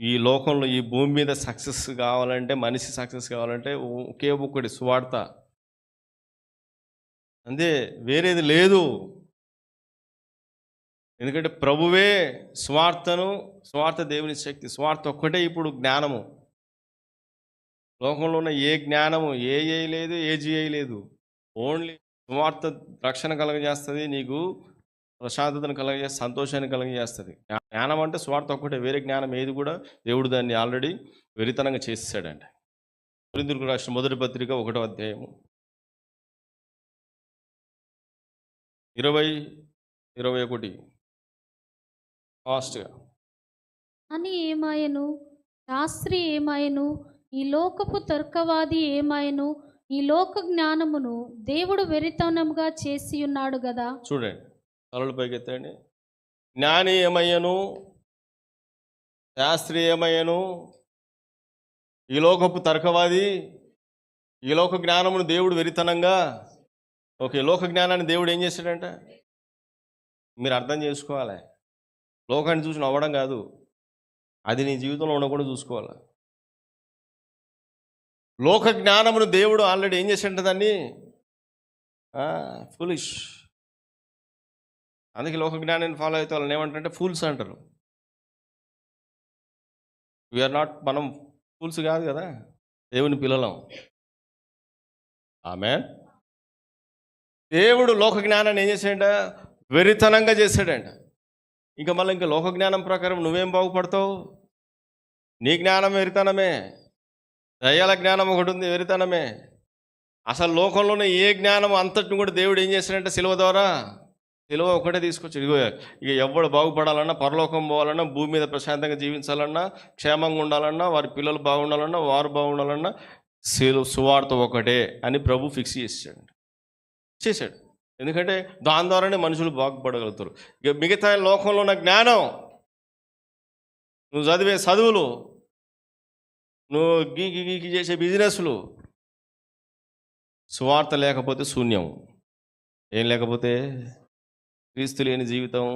ఈ లోకంలో ఈ భూమి మీద సక్సెస్ కావాలంటే మనిషి సక్సెస్ కావాలంటే ఒకే ఒక్కటి సువార్త. అంతే వేరేది లేదు. ఎందుకంటే ప్రభువే స్వార్థను స్వార్థ దేవుని శక్తి. స్వార్థ ఒక్కటే ఇప్పుడు జ్ఞానము. లోకంలో ఉన్న ఏ జ్ఞానము ఏ ఏ లేదు ఏ జిఐ లేదు. ఓన్లీ స్వార్థ రక్షణ కలగజేస్తుంది నీకు ప్రశాంతతను కలగజేస్తుంది సంతోషాన్ని కలగజేస్తుంది. జ్ఞానం అంటే స్వార్థ ఒక్కటే వేరే జ్ఞానం ఏది కూడా దేవుడు దాన్ని ఆల్రెడీ వెరితనంగా చేసేసాడండి కొరింథీయులకు రాసిన మొదటి పత్రిక ఒకటో అధ్యాయము. ఇరవై ఇరవై ఒకటి. ఫాస్ట్గా. అని ఏమాయను? శాస్త్రి ఏమాయను? ఈ లోకపు తర్కవాది ఏమాయను? ఈ లోక జ్ఞానమును దేవుడు వెరితనముగా చేసి ఉన్నాడు గదా? చూడండి. తలలు పైకెత్తండి. జ్ఞాని ఏమయ్యను శాస్త్రి ఏమయ్యను ఈ లోకపు తర్కవాది ఈ లోక జ్ఞానమును దేవుడు వెరితనంగా ఓకే లోక జ్ఞానాన్ని దేవుడు ఏం చేశాడంట? మీరు అర్థం చేసుకోవాలి. లోకాన్ని చూసి నవ్వడం కాదు. అది నీ జీవితంలో ఉండకుండా చూసుకోవాలి? లోక జ్ఞానమును దేవుడు ఆల్రెడీ ఏం చేశాడంట దాన్ని? ఫులిష్. అందుకే లోక జ్ఞానాన్ని ఫాలో అయితే వాళ్ళని ఏమంటారంటే ఫూల్స్ అంటారు. వీఆర్ నాట్ మనం ఫూల్స్ కాదు కదా దేవుని పిల్లలం. ఆమె దేవుడు లోక జ్ఞానాన్ని ఏం చేశాడంట? వెరితనంగా చేశాడంట. ఇంకా మళ్ళీ ఇంకా లోక జ్ఞానం ప్రకారం నువ్వేం బాగుపడతావు? నీ జ్ఞానం వెరితనమే. దయ్యాల జ్ఞానం ఒకటి ఉంది వెరితనమే. అసలు లోకంలోనే ఏ జ్ఞానం అంతటిని కూడా దేవుడు ఏం చేశాడంటే? సిలువ ద్వారా సిలువ ఒకటే తీసుకొచ్చి ఇదిగో ఇక ఎవడు బాగుపడాలన్నా పరలోకం పోవాలన్నా భూమి మీద ప్రశాంతంగా జీవించాలన్నా క్షేమంగా ఉండాలన్నా వారి పిల్లలు బాగుండాలన్నా వారు బాగుండాలన్నా సిలు సువార్త ఒకటే అని ప్రభు ఫిక్స్ చేసాడు చేశాడు. ఎందుకంటే దాని ద్వారానే మనుషులు బాగుపడగలుగుతారు. ఇక మిగతా లోకంలో ఉన్న జ్ఞానం నువ్వు చదివే చదువులు నువ్వు గీకి గీకి చేసే బిజినెస్లు సువార్త లేకపోతే శూన్యం. ఏం లేకపోతే క్రీస్తు లేని జీవితం